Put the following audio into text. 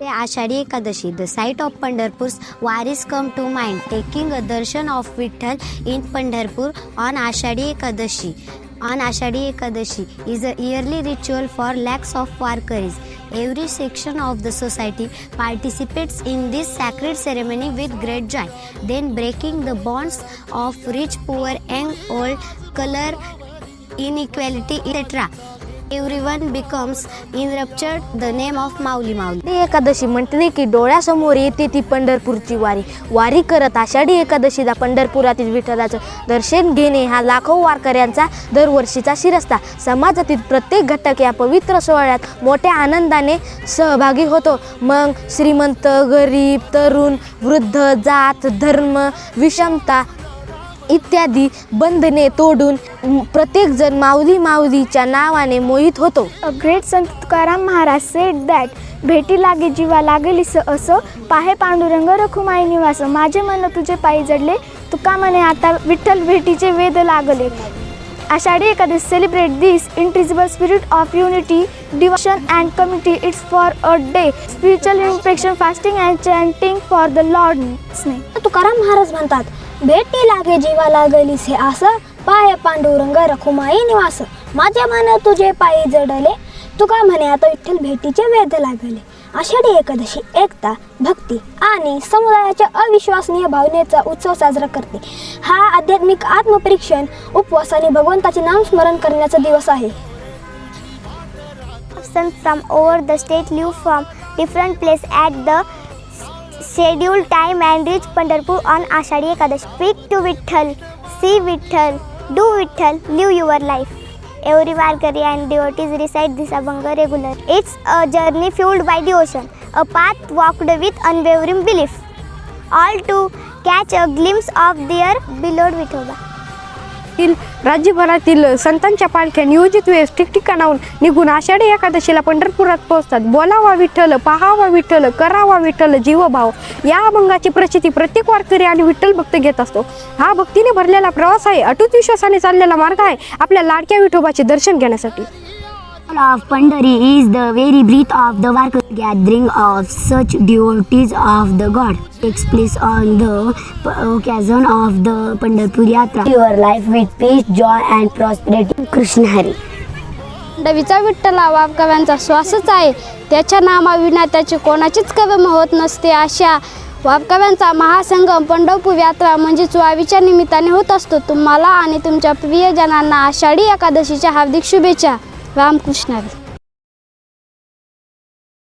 ते Ashadhi Ekadashi the sight of Pandharpur wari is come to mind taking a darshan of Vitthal in Pandharpur on Ashadhi Ekadashi. On Ashadhi Ekadashi is a yearly ritual for lakhs of Warkaris every section of the society participates in this sacred ceremony with great joy then breaking the bonds of rich poor and old colour inequality इलेट्रा etc. Becomes in enraptured. The name of Mauli Mauli Ashadhi Ekadashi म्हटले की डोळ्यासमोर येते ती पंढरपूरची वारी. वारी करत आषाढी एकादशीला पंढरपुरातील विठ्ठलाचं दर्शन घेणे हा लाखो वारकऱ्यांचा दरवर्षीचा शिरस्ता. समाजातील प्रत्येक घटक या पवित्र सोहळ्यात मोठ्या आनंदाने सहभागी होतो. मग श्रीमंत गरीब तरुण वृद्ध जात धर्म विषमता इत्यादी बंधने तोडून प्रत्येकजण माऊली माऊलीच्या नावाने मोहित होतो. अ ग्रेट संत तुकाराम महाराज सेड दॅट भेटी लागे जीवा लागेलीस असं पाहे पांडुरंग रखुमाई निवास माझे मन तुझे पायी जडले तुका म्हणे आता विठ्ठल भेटीचे वेद लागले. Ashadhi Ekadashi celebrate this intangible spirit of unity devotion and committee it's for a day spiritual infection fasting and chanting for the lord's name Tukaram Maharaj म्हणतात भेटी लागे जीवा लागलीस हे असं पाय पांडुरंग रखुमाई निवास. माझ्या मन तुझे पायी जडले. तुका म्हणे आता विठ्ठल भेटीचे वेध लागले. आषाढी एकादशी एकता भक्ती आणि समुदायाच्या अविश्वसनीय भावनेचा उत्सव साजरा करते. हा आध्यात्मिक आत्मपरीक्षण उपवास आणि भगवंताचे नामस्मरण करण्याचा दिवस आहे. From over the state leave from different place at the schedule time and reach Pandharpur on Ashadhi Ekadash speak to Vitthal see Vitthal do Vitthal live your life every Warkari and devotees recite this abhang regular it's a journey fuelled by the ocean a path walked with unwavering belief all to catch a glimpse of their beloved Vithoba Vithoba. राज्यभरातील संतांच्या पालख्या नियोजित वेळेस ठिकठिकाणाहून निघून आषाढी एकादशीला पंढरपुरात पोहोचतात. बोलावा विठ्ठल पाहावा विठ्ठल करावा विठ्ठल जीवभाव. या अभंगाची प्रचिती प्रत्येक वारकरी आणि विठ्ठल भक्त घेत असतो. हा भक्तीने भरलेला प्रवास आहे. अटूट विश्वासाने चाललेला मार्ग आहे आपल्या लाडक्या विठोबाचे दर्शन घेण्यासाठी. Of Pandari is the very breath of the worker gathering of such devotees of the God takes place on the occasion of the Pandharpur Yatra. Your life with peace, joy and prosperity. Krishna Hari. डवीचा विठ्ठला वावकव्यांचा श्वासच आहे त्याच्या नामाविना त्याची कोणाचीच कवम होत नसते अशा वावकव्यांचा महासंगम पंढरपूर यात्रा म्हणजेच वावीच्या निमित्ताने होत असतो तुम्हाला आणि तुमच्या प्रियजनांना आषाढी एकादशीच्या हार्दिक शुभेच्छा በአምኩሽ ነገር